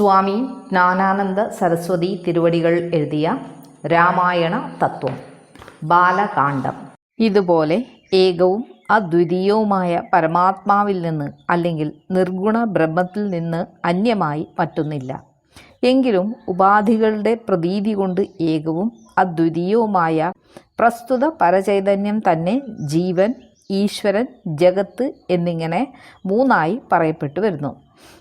സ്വാമി ജ്ഞാനാനന്ദ സരസ്വതി തിരുവടികൾ എഴുതിയ രാമായണ തത്വം ബാലകാണ്ഡം ഇതുപോലെ ഏകവും അദ്വിതീയവുമായ പരമാത്മാവിൽ നിന്ന് അല്ലെങ്കിൽ നിർഗുണ ബ്രഹ്മത്തിൽ നിന്ന് അന്യമായി മറ്റൊന്നില്ല എങ്കിലും ഉപാധികളുടെ പ്രതീതി കൊണ്ട് ഏകവും അദ്വിതീയവുമായ പ്രസ്തുത പരചൈതന്യം തന്നെ ജീവൻ ഈശ്വരൻ ജഗത്ത് എന്നിങ്ങനെ മൂന്നായി പറയപ്പെട്ടു വരുന്നു.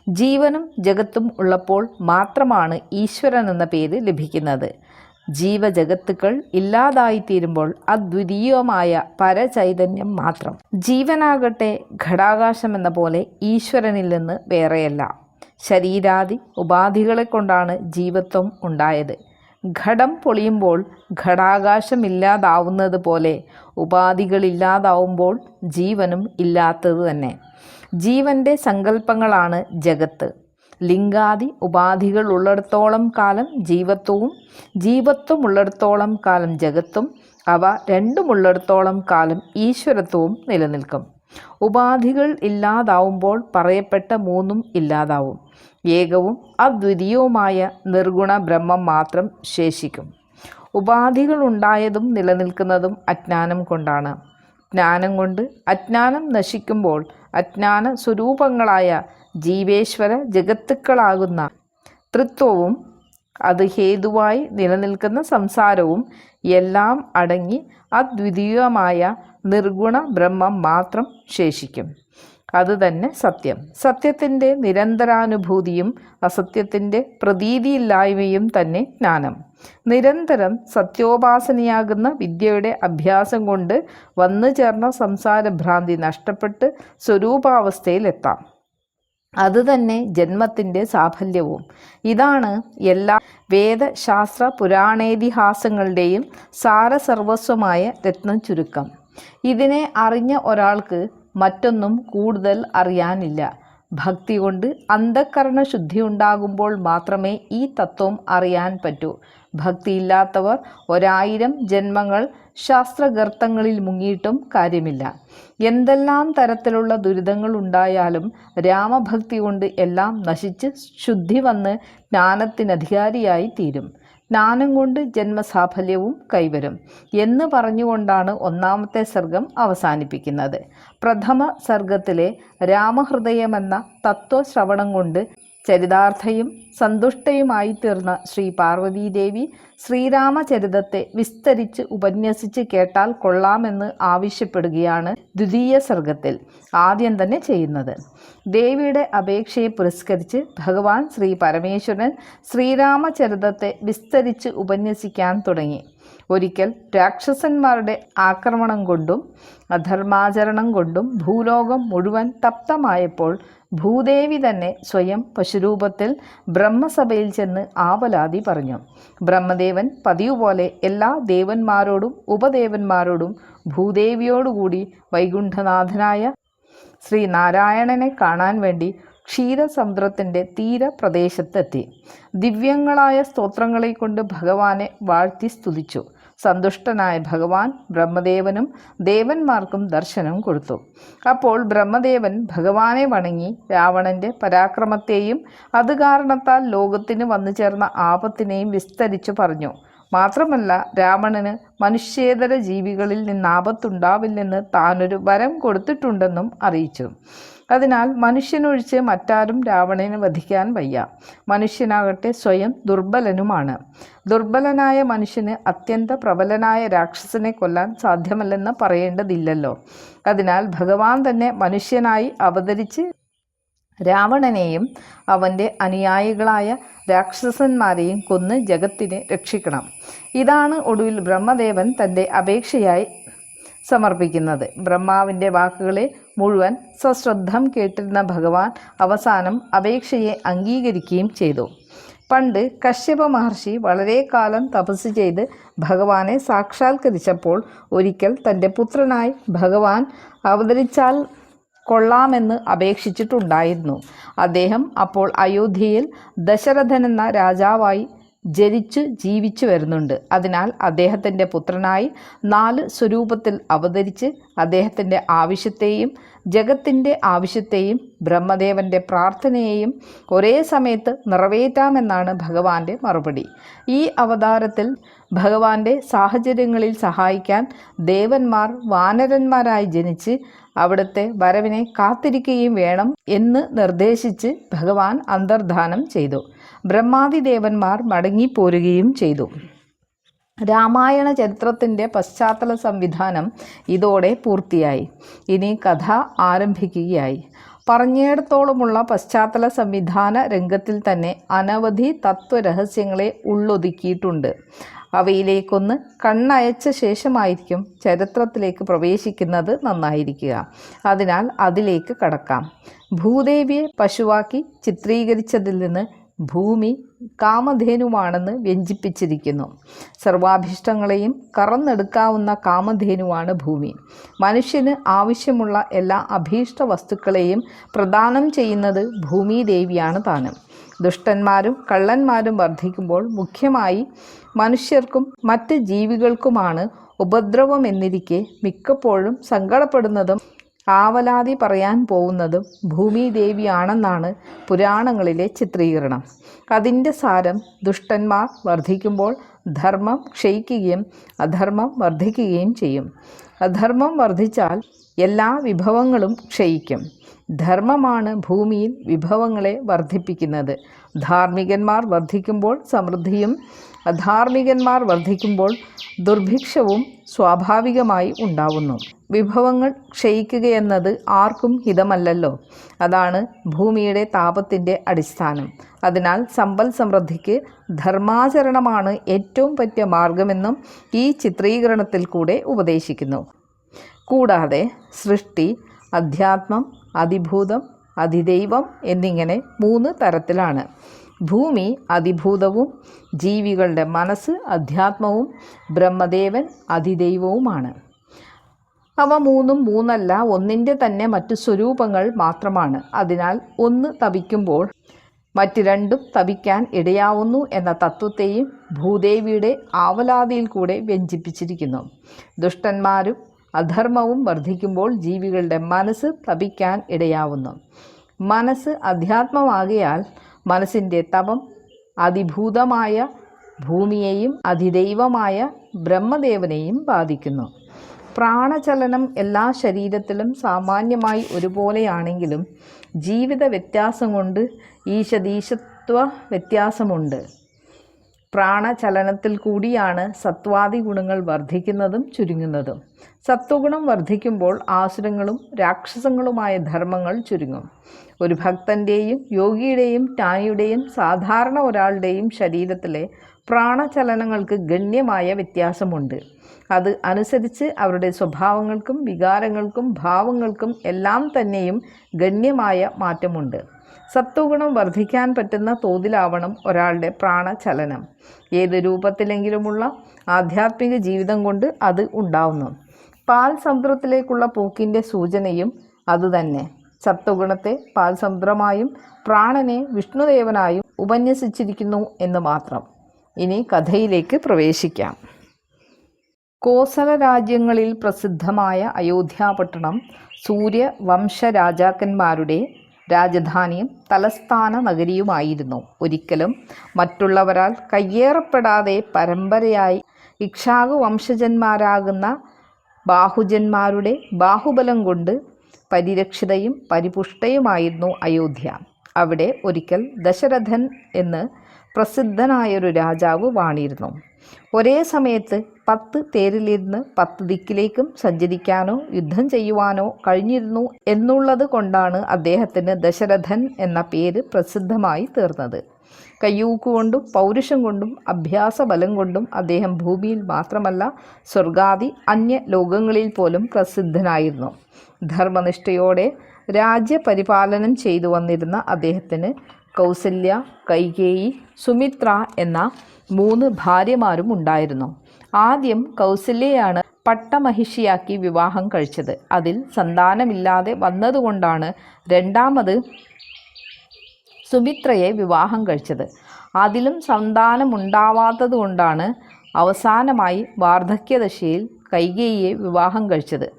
ജീവനും ജഗത്തും ഉള്ളപ്പോൾ മാത്രമാണ് ഈശ്വരൻ എന്ന പേര് ലഭിക്കുന്നത്. ജീവജഗത്തുക്കൾ ഇല്ലാതായിത്തീരുമ്പോൾ അദ്വിതീയമായ പരചൈതന്യം മാത്രം. ജീവനാകട്ടെ ഘടാകാശം എന്ന പോലെ ഈശ്വരനിൽ നിന്ന് വേറെയല്ല. ശരീരാദി ഉപാധികളെ കൊണ്ടാണ് ജീവത്വം ഉണ്ടായത്. ഘടം പൊളിയുമ്പോൾ ഘടാകാശമില്ലാതാവുന്നത് പോലെ ഉപാധികളില്ലാതാവുമ്പോൾ ജീവനും ഇല്ലാത്തത് തന്നെ. ജീവന്റെ സങ്കല്പങ്ങളാണ് ജഗത്ത്. ലിംഗാദി ഉപാധികൾ ഉള്ളിടത്തോളം കാലം ജീവത്വവും ജീവത്വം ഉള്ളിടത്തോളം കാലം ജഗത്തും അവ രണ്ടുമുള്ളിടത്തോളം കാലം ഈശ്വരത്വവും നിലനിൽക്കും. ഉപാധികൾ ഇല്ലാതാവുമ്പോൾ പറയപ്പെട്ട മൂന്നും ഇല്ലാതാവും. ഏകവും അദ്വിതീയവുമായ നിർഗുണ ബ്രഹ്മം മാത്രം ശേഷിക്കും. ഉപാധികൾ ഉണ്ടായതും നിലനിൽക്കുന്നതും അജ്ഞാനം കൊണ്ടാണ്. ജ്ഞാനം കൊണ്ട് അജ്ഞാനം നശിക്കുമ്പോൾ അജ്ഞാന സ്വരൂപങ്ങളായ ജീവേശ്വര ജഗത്തുക്കളാകുന്ന തൃത്വവും അത് ഹേതുവായി നിലനിൽക്കുന്ന സംസാരവും എല്ലാം അടങ്ങി അദ്വിതീയമായ നിർഗുണ ബ്രഹ്മം മാത്രം ശേഷിക്കും. അതുതന്നെ സത്യം. സത്യത്തിന്റെ നിരന്തരാനുഭൂതിയും അസത്യത്തിന്റെ പ്രതീതിയില്ലായ്മയും തന്നെ ജ്ഞാനം. നിരന്തരം സത്യോപാസനയാകുന്ന വിദ്യയുടെ അഭ്യാസം കൊണ്ട് വന്നു ചേർന്ന സംസാരഭ്രാന്തി നഷ്ടപ്പെട്ട് സ്വരൂപാവസ്ഥയിലെത്താം അതുതന്നെ ജന്മത്തിന്റെ സാഫല്യവും. ഇതാണ് എല്ലാ വേദശാസ്ത്ര പുരാണേതിഹാസങ്ങളുടെയും സാരസർവസ്വമായ രത്നം ചുരുക്കം. ഇതിനെ അറിഞ്ഞ ഒരാൾക്ക് മറ്റൊന്നും കൂടുതൽ അറിയാനില്ല. ഭക്തി കൊണ്ട് അന്ധക്കരണ ശുദ്ധി ഉണ്ടാകുമ്പോൾ മാത്രമേ ഈ തത്വം അറിയാൻ പറ്റൂ. ഭക്തിയില്ലാത്തവർ ഒരായിരം ജന്മങ്ങൾ ശാസ്ത്രഗർത്തങ്ങളിൽ മുങ്ങിയിട്ടും കാര്യമില്ല. എന്തെല്ലാം തരത്തിലുള്ള ദുരിതങ്ങൾ ഉണ്ടായാലും രാമഭക്തി കൊണ്ട് എല്ലാം നശിച്ച് ശുദ്ധി വന്ന് ജ്ഞാനത്തിനധികാരിയായി തീരും. ജ്ഞാനം കൊണ്ട് ജന്മസാഫല്യവും കൈവരും എന്ന് പറഞ്ഞുകൊണ്ടാണ് ഒന്നാമത്തെ സർഗം അവസാനിപ്പിക്കുന്നത്. പ്രഥമ സർഗത്തിലെ രാമഹൃദയമെന്ന തത്വശ്രവണം കൊണ്ട് ചരിതാർത്ഥയും സന്തുഷ്ടയുമായി തീർന്ന ശ്രീ പാർവതീദേവി ശ്രീരാമചരിതത്തെ വിസ്തരിച്ച് ഉപന്യസിച്ച് കേട്ടാൽ കൊള്ളാമെന്ന് ആവശ്യപ്പെടുകയാണ് ദ്വിതീയ സർഗത്തിൽ ആദ്യം തന്നെ ചെയ്യുന്നത്. ദേവിയുടെ അപേക്ഷയെ പുരസ്കരിച്ച് ഭഗവാൻ ശ്രീ പരമേശ്വരൻ ശ്രീരാമചരിതത്തെ വിസ്തരിച്ച് ഉപന്യസിക്കാൻ തുടങ്ങി. ഒരിക്കൽ രാക്ഷസന്മാരുടെ ആക്രമണം കൊണ്ടും അധർമാചരണം കൊണ്ടും ഭൂലോകം മുഴുവൻ തപ്തമായപ്പോൾ ഭൂദേവി തന്നെ സ്വയം പശുരൂപത്തിൽ ബ്രഹ്മസഭയിൽ ചെന്ന് ആവലാതി പറഞ്ഞു. ബ്രഹ്മദേവൻ പതിവ് പോലെ എല്ലാ ദേവന്മാരോടും ഉപദേവന്മാരോടും ഭൂദേവിയോടുകൂടി വൈകുണ്ഠനാഥനായ ശ്രീനാരായണനെ കാണാൻ വേണ്ടി ക്ഷീരസമുദ്രത്തിന്റെ തീരപ്രദേശത്തെത്തി. ദിവ്യങ്ങളായ സ്തോത്രങ്ങളെ കൊണ്ട് ഭഗവാനെ വാഴ്ത്തി സ്തുതിച്ചു. സന്തുഷ്ടനായ ഭഗവാൻ ബ്രഹ്മദേവനും ദേവന്മാർക്കും ദർശനം കൊടുത്തു. അപ്പോൾ ബ്രഹ്മദേവൻ ഭഗവാനെ വണങ്ങി രാവണന്റെ പരാക്രമത്തെയും അത് കാരണത്താൽ ലോകത്തിന് വന്നു ചേർന്ന ആപത്തിനെയും വിസ്തരിച്ചു പറഞ്ഞു. മാത്രമല്ല രാവണന് മനുഷ്യേതര ജീവികളിൽ നിന്ന് ആപത്തുണ്ടാവില്ലെന്ന് താനൊരു വരം കൊടുത്തിട്ടുണ്ടെന്നും അറിയിച്ചു. അതിനാൽ മനുഷ്യനൊഴിച്ച് മറ്റാരും രാവണനെ വധിക്കാൻ വയ്യ. മനുഷ്യനാകട്ടെ സ്വയം ദുർബലനുമാണ്. ദുർബലനായ മനുഷ്യന് അത്യന്ത പ്രബലനായ രാക്ഷസനെ കൊല്ലാൻ സാധ്യമല്ലെന്ന് പറയേണ്ടതില്ലല്ലോ. അതിനാൽ ഭഗവാൻ തന്നെ മനുഷ്യനായി അവതരിച്ച് രാവണനെയും അവന്റെ അനുയായികളായ രാക്ഷസന്മാരെയും കൊന്ന് ജഗത്തിനെ രക്ഷിക്കണം. ഇതാണ് ഒടുവിൽ ബ്രഹ്മദേവൻ തന്റെ അപേക്ഷയായി സമർപ്പിക്കുന്നത്. ബ്രഹ്മാവിന്റെ വാക്കുകളെ മുഴുവൻ സശ്രദ്ധം കേട്ടിരുന്ന ഭഗവാൻ അവസാനം അപേക്ഷയെ അംഗീകരിക്കുകയും ചെയ്തു. പണ്ട് കശ്യപ മഹർഷി വളരെ കാലം തപസ് ചെയ്ത് ഭഗവാനെ സാക്ഷാത്കരിച്ചപ്പോൾ ഒരിക്കൽ തന്റെ പുത്രനായി ഭഗവാൻ അവതരിച്ചാൽ കൊള്ളാമെന്ന് അപേക്ഷിച്ചിട്ടുണ്ടായിരുന്നു. അദ്ദേഹം അപ്പോൾ അയോധ്യയിൽ ദശരഥൻ എന്ന രാജാവായി ജനിച്ചു ജീവിച്ചു വരുന്നുണ്ട്. അതിനാൽ അദ്ദേഹത്തിന്റെ പുത്രനായി നാല് സ്വരൂപത്തിൽ അവതരിച്ച് അദ്ദേഹത്തിന്റെ ആവശ്യത്തെയും ജഗത്തിന്റെ ആവശ്യത്തെയും ബ്രഹ്മദേവന്റെ പ്രാർത്ഥനയെയും ഒരേ സമയത്ത് നിറവേറ്റാമെന്നാണ് ഭഗവാന്റെ മറുപടി. ഈ അവതാരത്തിൽ ഭഗവാന്റെ സാഹചര്യങ്ങളിൽ സഹായിക്കാൻ ദേവന്മാർ വാനരന്മാരായി ജനിച്ച് അവിടുത്തെ വരവിനെ കാത്തിരിക്കുകയും വേണം എന്ന് നിർദ്ദേശിച്ച് ഭഗവാൻ അന്തർധാനം ചെയ്തു. ബ്രഹ്മാദിദേവന്മാർ മടങ്ങിപ്പോരുകയും ചെയ്തു. രാമായണ ചരിത്രത്തിന്റെ പശ്ചാത്തല സംവിധാനം ഇതോടെ പൂർത്തിയായി. ഇനി കഥ ആരംഭിക്കുകയായി. പറഞ്ഞേടത്തോളമുള്ള പശ്ചാത്തല സംവിധാന രംഗത്തിൽ തന്നെ അനവധി തത്വരഹസ്യങ്ങളെ ഉള്ളൊതുക്കിയിട്ടുണ്ട്. അവയിലേക്കൊന്ന് കണ്ണയച്ച ശേഷമായിരിക്കും ചരിത്രത്തിലേക്ക് പ്രവേശിക്കുന്നത് നന്നായിരിക്കുക. അതിനാൽ അതിലേക്ക് കടക്കാം. ഭൂദേവിയെ പശുവാക്കി ചിത്രീകരിച്ചതിൽ നിന്ന് ഭൂമി കാമധേനുവാണെന്ന് വ്യഞ്ജിപ്പിച്ചിരിക്കുന്നു സർവാഭിഷ്ടങ്ങളെയും കറന്നെടുക്കാവുന്ന കാമധേനുവാണ് ഭൂമി. മനുഷ്യന് ആവശ്യമുള്ള എല്ലാ അഭീഷ്ട വസ്തുക്കളെയും പ്രദാനം ചെയ്യുന്നത് ഭൂമിദേവിയാണ് താനും. ദുഷ്ടന്മാരും കള്ളന്മാരും വർദ്ധിക്കുമ്പോൾ മുഖ്യമായി മനുഷ്യർക്കും മറ്റ് ജീവികൾക്കുമാണ് ഉപദ്രവം എന്നിരിക്കെ മിക്കപ്പോഴും സങ്കടപ്പെടുന്നതും ആവലാതി പറയാൻ പോകുന്നതും ഭൂമിദേവിയാണെന്നാണ് പുരാണങ്ങളിലെ ചിത്രീകരണം. അതിന്റെ സാരം ദുഷ്ടന്മാർ വർദ്ധിക്കുമ്പോൾ ധർമ്മം ക്ഷയിക്കുകയും അധർമ്മം വർദ്ധിക്കുകയും ചെയ്യും. അധർമ്മം വർദ്ധിച്ചാൽ എല്ലാ വിഭവങ്ങളും ക്ഷയിക്കും. ധർമ്മമാണ് ഭൂമിയിൽ വിഭവങ്ങളെ വർദ്ധിപ്പിക്കുന്നത്. ധാർമ്മികന്മാർ വർദ്ധിക്കുമ്പോൾ സമൃദ്ധിയും അധാർമികന്മാർ വർദ്ധിക്കുമ്പോൾ ദുർഭിക്ഷവും സ്വാഭാവികമായി ഉണ്ടാവുന്നു. വിഭവങ്ങൾ ക്ഷയിക്കുകയെന്നത് ആർക്കും ഹിതമല്ലല്ലോ. അതാണ് ഭൂമിയുടെ താപത്തിന്റെ അടിസ്ഥാനം. അതിനാൽ സമ്പൽ സമൃദ്ധിക്ക് ധർമാചരണമാണ് ഏറ്റവും പറ്റിയ മാർഗമെന്നും ഈ ചിത്രീകരണത്തിൽ കൂടെ ഉപദേശിക്കുന്നു. കൂടാതെ സൃഷ്ടി അധ്യാത്മം അതിഭൂതം അതിദൈവം എന്നിങ്ങനെ മൂന്ന് തരത്തിലാണ്. ഭൂമി അതിഭൂതവും ജീവികളുടെ മനസ്സ് അധ്യാത്മവും ബ്രഹ്മദേവൻ അതിദൈവവുമാണ്. അവ മൂന്നും മൂന്നല്ല ഒന്നിന്റെ തന്നെ മറ്റു സ്വരൂപങ്ങൾ മാത്രമാണ്. അതിനാൽ ഒന്ന് തപിക്കുമ്പോൾ മറ്റ് രണ്ടും തപിക്കാൻ ഇടയാവുന്നു എന്ന തത്വത്തെയും ഭൂദേവിയുടെ ആവലാതിയിൽ കൂടെ വ്യഞ്ജിപ്പിച്ചിരിക്കുന്നു ദുഷ്ടന്മാരും അധർമ്മവും വർദ്ധിക്കുമ്പോൾ ജീവികളുടെ മനസ്സ് തപിക്കാൻ ഇടയാവുന്നു. മനസ്സ് അധ്യാത്മമാകിയാൽ മനസ്സിന്റെ തപം അതിഭൂതമായ ഭൂമിയെയും അതിദൈവമായ ബ്രഹ്മദേവനെയും ബാധിക്കുന്നു. പ്രാണചലനം എല്ലാ ശരീരത്തിലും സാമാന്യമായി ഒരുപോലെയാണെങ്കിലും ജീവിത വ്യത്യാസം കൊണ്ട് ഈശദീശത്വ വ്യത്യാസമുണ്ട്. പ്രാണചലനത്തിൽ കൂടിയാണ് സത്വാദി ഗുണങ്ങൾ വർദ്ധിക്കുന്നതും ചുരുങ്ങുന്നതും. സത്വഗുണം വർദ്ധിക്കുമ്പോൾ ആസുരങ്ങളും രാക്ഷസങ്ങളുമായ ധർമ്മങ്ങൾ ചുരുങ്ങും. ഒരു ഭക്തന്റെയും യോഗിയുടെയും ടായുടെയും സാധാരണ ഒരാളുടെയും ശരീരത്തിലെ പ്രാണചലനങ്ങൾക്ക് ഗണ്യമായ വ്യത്യാസമുണ്ട്. അത് അനുസരിച്ച് അവരുടെ സ്വഭാവങ്ങൾക്കും വികാരങ്ങൾക്കും ഭാവങ്ങൾക്കും എല്ലാം തന്നെയും ഗണ്യമായ മാറ്റമുണ്ട്. സത്വഗുണം വർദ്ധിക്കാൻ പറ്റുന്ന തോതിലാവണം ഒരാളുടെ പ്രാണചലനം. ഏത് രൂപത്തിലെങ്കിലുമുള്ള ആധ്യാത്മിക ജീവിതം കൊണ്ട് അത് ഉണ്ടാവുന്നു. പാൽ സമുദ്രത്തിലേക്കുള്ള പോക്കിന്റെ സൂചനയും അതുതന്നെ. സത്വഗുണത്തെ പാൽ സമുദ്രമായും പ്രാണനെ വിഷ്ണുദേവനായും ഉപന്യസിച്ചിരിക്കുന്നു എന്ന് മാത്രം. ഇനി കഥയിലേക്ക് പ്രവേശിക്കാം. കോസല രാജ്യങ്ങളിൽ പ്രസിദ്ധമായ അയോധ്യാപട്ടണം സൂര്യവംശരാജാക്കന്മാരുടെ രാജധാനിയും തലസ്ഥാന നഗരിയുമായിരുന്നു ഒരിക്കലും മറ്റുള്ളവരാൽ കയ്യേറപ്പെടാതെ പരമ്പരയായി ഇക്ഷാകു വംശജന്മാരാകുന്ന ബാഹുജന്മാരുടെ ബാഹുബലം കൊണ്ട് പരിരക്ഷിതയും പരിപുഷ്ടയുമായിരുന്നു അയോധ്യ. അവിടെ ഒരിക്കൽ ദശരഥൻ എന്ന് പ്രസിദ്ധനായൊരു രാജാവ് വാണിരുന്നു. ഒരേ സമയത്ത് പത്ത് തേരിലിരുന്ന് പത്ത് ദിക്കിലേക്കും സഞ്ചരിക്കാനോ യുദ്ധം ചെയ്യുവാനോ കഴിഞ്ഞിരുന്നു എന്നുള്ളത് കൊണ്ടാണ് അദ്ദേഹത്തിന് ദശരഥൻ എന്ന പേര് പ്രസിദ്ധമായി തീർന്നത്. കയ്യൂക്കുകൊണ്ടും പൗരുഷം കൊണ്ടും അഭ്യാസ ബലം കൊണ്ടും അദ്ദേഹം ഭൂമിയിൽ മാത്രമല്ല സ്വർഗാദി അന്യ ലോകങ്ങളിൽ പോലും പ്രസിദ്ധനായിരുന്നു. ധർമ്മനിഷ്ഠയോടെ രാജ്യപരിപാലനം ചെയ്തു വന്നിരുന്ന അദ്ദേഹത്തിന് കൗസല്യ കൈകേയി സുമിത്ര എന്ന മൂന്ന് ഭാര്യമാരും ഉണ്ടായിരുന്നു. ആദ്യം കൗസല്യയാണ് പട്ടമഹിഷിയാക്കി വിവാഹം കഴിച്ചത്. അതിൽ സന്താനമില്ലാതെ വന്നതുകൊണ്ടാണ് രണ്ടാമത് സുമിത്രയെ വിവാഹം കഴിച്ചത്. അതിലും സന്താനമുണ്ടാവാത്തതുകൊണ്ടാണ് അവസാനമായി വാർദ്ധക്യദശയിൽ കൈകേയിയെ വിവാഹം കഴിച്ചത്.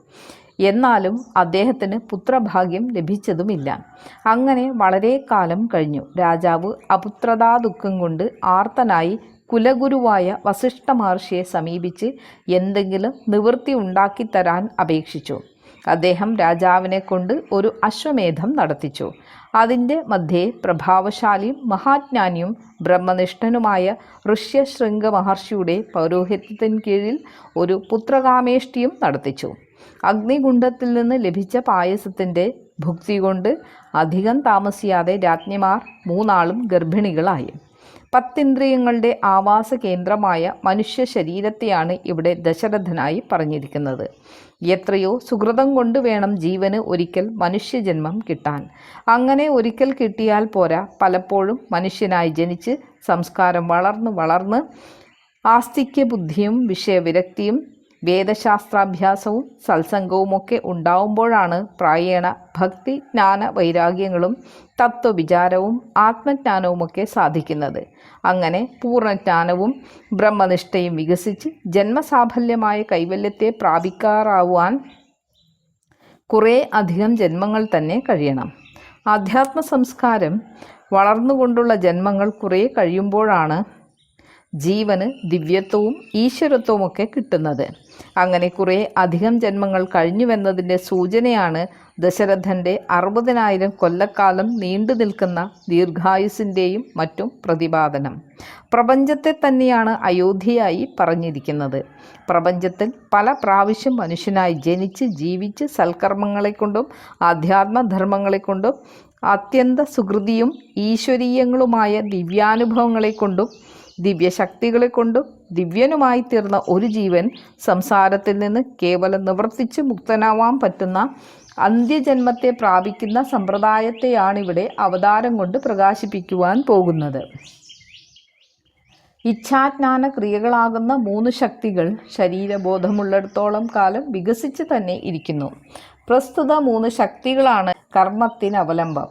എന്നാലും അദ്ദേഹത്തിന് പുത്രഭാഗ്യം ലഭിച്ചതുമില്ല. അങ്ങനെ വളരെ കാലം കഴിഞ്ഞു. രാജാവ് അപുത്രതാ ദുഃഖം കൊണ്ട് ആർത്തനായി കുലഗുരുവായ വസിഷ്ഠ മഹർഷിയെ സമീപിച്ച് എന്തെങ്കിലും നിവൃത്തി ഉണ്ടാക്കിത്തരാൻ അപേക്ഷിച്ചു. അദ്ദേഹം രാജാവിനെ കൊണ്ട് ഒരു അശ്വമേധം നടത്തിച്ചു. അതിന്റെ മധ്യേ പ്രഭാവശാലിയും മഹാജ്ഞാനിയും ബ്രഹ്മനിഷ്ഠനുമായ ഋഷ്യശൃംഗ മഹർഷിയുടെ പൗരോഹിത്യത്തിന് കീഴിൽ ഒരു പുത്രകാമേഷ്ടിയും നടത്തിച്ചു. അഗ്നികുണ്ഡത്തിൽ നിന്ന് ലഭിച്ച പായസത്തിന്റെ ഭുക്തി കൊണ്ട് അധികം താമസിയാതെ രാജ്ഞിമാർ മൂന്നാളും ഗർഭിണികളായി. പത്തിന്ദ്രിയങ്ങളുടെ ആവാസ കേന്ദ്രമായ മനുഷ്യ ശരീരത്തെയാണ് ഇവിടെ ദശരഥനായി പറഞ്ഞിരിക്കുന്നത്. എത്രയോ സുഹൃതം കൊണ്ട് വേണം ജീവന് ഒരിക്കൽ മനുഷ്യജന്മം കിട്ടാൻ. അങ്ങനെ ഒരിക്കൽ കിട്ടിയാൽ പോരാ പലപ്പോഴും മനുഷ്യനായി ജനിച്ച് സംസ്കാരം വളർന്ന് വളർന്ന് ആസ്തിക്യ ബുദ്ധിയും വിഷയവിരക്തിയും വേദശാസ്ത്രാഭ്യാസവും സത്സംഗവുമൊക്കെ ഉണ്ടാവുമ്പോഴാണ് പ്രായേണ ഭക്തി ജ്ഞാന വൈരാഗ്യങ്ങളും തത്വവിചാരവും ആത്മജ്ഞാനവുമൊക്കെ സാധിക്കുന്നത്. അങ്ങനെ പൂർണജ്ഞാനവും ബ്രഹ്മനിഷ്ഠയും വികസിച്ച് ജന്മസാഫല്യമായ കൈവല്യത്തെ പ്രാപിക്കാറാവാൻ കുറേ അധികം ജന്മങ്ങൾ തന്നെ കഴിയണം. ആധ്യാത്മ സംസ്കാരം വളർന്നുകൊണ്ടുള്ള ജന്മങ്ങൾ കുറേ കഴിയുമ്പോഴാണ് ജീവന് ദിവ്യത്വവും ഈശ്വരത്വവും ഒക്കെ കിട്ടുന്നത്. അങ്ങനെ കുറേ അധികം ജന്മങ്ങൾ കഴിഞ്ഞുവെന്നതിന്റെ സൂചനയാണ് ദശരഥന്റെ അറുപതിനായിരം കൊല്ലക്കാലം നീണ്ടു നിൽക്കുന്ന ദീർഘായുസിന്റെയും മറ്റും പ്രതിപാദനം. പ്രപഞ്ചത്തെ തന്നെയാണ് അയോധ്യയായി പറഞ്ഞിരിക്കുന്നത്. പ്രപഞ്ചത്തിൽ പല പ്രാവശ്യം മനുഷ്യനായി ജനിച്ച് ജീവിച്ച് സൽക്കർമ്മങ്ങളെ കൊണ്ടും ആധ്യാത്മധർമ്മങ്ങളെ കൊണ്ടും അത്യന്ത സുഹൃതിയും ഈശ്വരീയങ്ങളുമായ ദിവ്യാനുഭവങ്ങളെ കൊണ്ടും ദിവ്യശക്തികളെ കൊണ്ടും ദിവ്യനുമായി തീർന്ന ഒരു ജീവൻ സംസാരത്തിൽ നിന്ന് കേവലം നിവർത്തിച്ച് മുക്തനാവാൻ പറ്റുന്ന അന്ത്യജന്മത്തെ പ്രാപിക്കുന്ന സമ്പ്രദായത്തെയാണിവിടെ അവതാരം കൊണ്ട് പ്രകാശിപ്പിക്കുവാൻ പോകുന്നത്. ഇച്ഛാജ്ഞാന ക്രിയകളാകുന്ന മൂന്ന് ശക്തികൾ ശരീരബോധമുള്ളിടത്തോളം കാലം വികസിച്ച് തന്നെ ഇരിക്കുന്നു. പ്രസ്തുത മൂന്ന് ശക്തികളാണ് കർമ്മത്തിന് അവലംബം.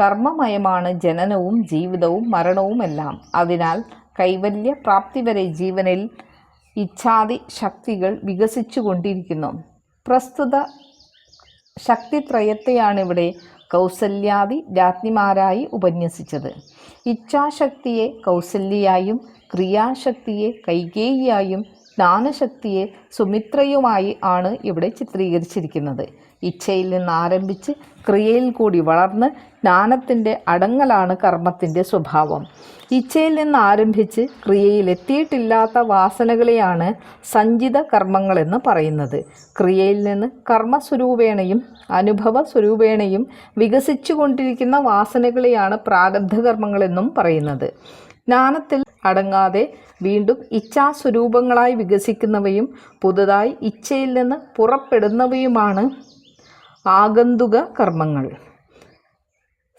കർമ്മമയമാണ് ജനനവും ജീവിതവും മരണവും എല്ലാം. അതിനാൽ കൈവല്യ പ്രാപ്തി വരെ ജീവനിൽ ഇച്ഛാദി ശക്തികൾ വികസിച്ചു കൊണ്ടിരിക്കുന്നു പ്രസ്തുത ശക്തിത്രയത്തെയാണ് കൗസല്യാദി രാജ്ഞിമാരായി ഉപന്യസിച്ചത്. ഇച്ഛാശക്തിയെ കൗസല്യയായും ക്രിയാശക്തിയെ കൈകേയിയായും ജ്ഞാനശക്തിയെ സുമിത്രയുമായി ആണ് ഇവിടെ ചിത്രീകരിച്ചിരിക്കുന്നത്. ഇച്ഛയിൽ നിന്ന് ആരംഭിച്ച് ക്രിയയിൽ കൂടി വളർന്ന് ജ്ഞാനത്തിന്റെ അടങ്ങലാണ് കർമ്മത്തിന്റെ സ്വഭാവം. ഇച്ഛയിൽ നിന്ന് ആരംഭിച്ച് ക്രിയയിൽ എത്തിയിട്ടില്ലാത്ത വാസനകളെയാണ് സഞ്ചിത കർമ്മങ്ങളെന്ന് പറയുന്നത്. ക്രിയയിൽ നിന്ന് കർമ്മസ്വരൂപേണയും അനുഭവ സ്വരൂപേണയും വികസിച്ചു കൊണ്ടിരിക്കുന്ന വാസനകളെയാണ് പ്രാരബ്ധകർമ്മങ്ങളെന്നും പറയുന്നത്. ജ്ഞാനത്തിൽ അടങ്ങാതെ വീണ്ടും ഇച്ഛാസ്വരൂപങ്ങളായി വികസിക്കുന്നവയും പുതുതായി ഇച്ഛയിൽ നിന്ന് പുറപ്പെടുന്നവയുമാണ് ആഗന്തുക കർമ്മങ്ങൾ.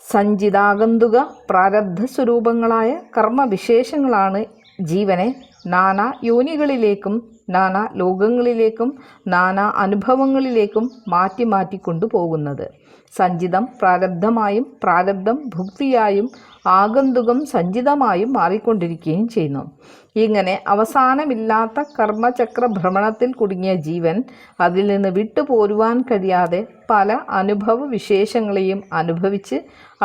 സഞ്ചിതാഗന്തുക പ്രാരബ്ധ സ്വരൂപങ്ങളായ കർമ്മവിശേഷങ്ങളാണ് ജീവനെ നാനാ യോനികളിലേക്കും നാനാ ലോകങ്ങളിലേക്കും നാനാ അനുഭവങ്ങളിലേക്കും മാറ്റി മാറ്റി കൊണ്ടുപോകുന്നത് സഞ്ചിതം പ്രാരബ്ധമായും പ്രാരബ്ധം ഭുക്തിയായും ആഗന്തുകം സഞ്ചിതമായും മാറിക്കൊണ്ടിരിക്കുകയും ചെയ്യുന്നു. ഇങ്ങനെ അവസാനമില്ലാത്ത കർമ്മചക്ര ഭ്രമണത്തിൽ കുടുങ്ങിയ ജീവൻ അതിൽ നിന്ന് വിട്ടുപോരുവാൻ കഴിയാതെ പല അനുഭവ വിശേഷങ്ങളെയും അനുഭവിച്ച്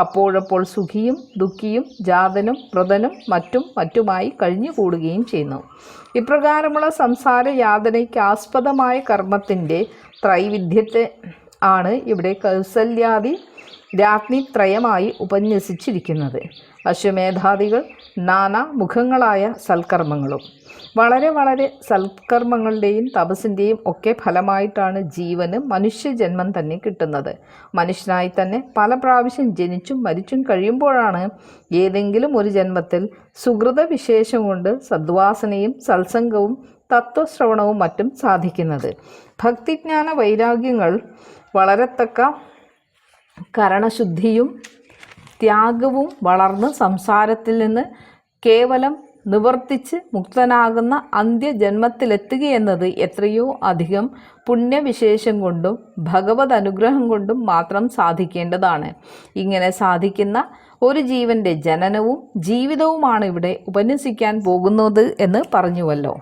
അപ്പോഴപ്പോൾ സുഖിയും ദുഃഖിയും ജാതനും വ്രതനും മറ്റും മറ്റുമായി കഴിഞ്ഞുകൂടുകയും ചെയ്യുന്നു. ഇപ്രകാരമുള്ള സംസാര യാതനയ്ക്ക് ആസ്പദമായ കർമ്മത്തിന്റെ ത്രൈവിധ്യത്തെ ആണ് ഇവിടെ കൗസല്യാദി രാജ്ഞിത്രയമായി ഉപന്യസിച്ചിരിക്കുന്നത്. അശ്വമേധാദികൾ നാനാ മുഖങ്ങളായ സൽക്കർമ്മങ്ങളും. വളരെ വളരെ സൽക്കർമ്മങ്ങളുടെയും തപസ്സിന്റെയും ഒക്കെ ഫലമായിട്ടാണ് ജീവന് മനുഷ്യജന്മം തന്നെ കിട്ടുന്നത്. മനുഷ്യനായി തന്നെ പല പ്രാവശ്യം ജനിച്ചും മരിച്ചും കഴിയുമ്പോഴാണ് ഏതെങ്കിലും ഒരു ജന്മത്തിൽ സുഹൃത വിശേഷം കൊണ്ട് സദ്വാസനയും സത്സംഗവും തത്വശ്രവണവും മറ്റും സാധിക്കുന്നത്. ഭക്തിജ്ഞാന വൈരാഗ്യങ്ങൾ വളരത്തക്ക കരണശുദ്ധിയും ത്യാഗവും വളർന്ന് സംസാരത്തിൽ നിന്ന് കേവലം നിവർത്തിച്ച് മുക്തനാകുന്ന അന്ത്യജന്മത്തിലെത്തുകയെന്നത് എത്രയോ അധികം പുണ്യവിശേഷം കൊണ്ടും ഭഗവത് അനുഗ്രഹം കൊണ്ടും മാത്രം സാധിക്കേണ്ടതാണ്. ഇങ്ങനെ സാധിക്കുന്ന ഒരു ജീവന്റെ ജനനവും ജീവിതവുമാണ് ഇവിടെ ഉപന്യസിക്കാൻ പോകുന്നത് എന്ന് പറഞ്ഞുവല്ലോ.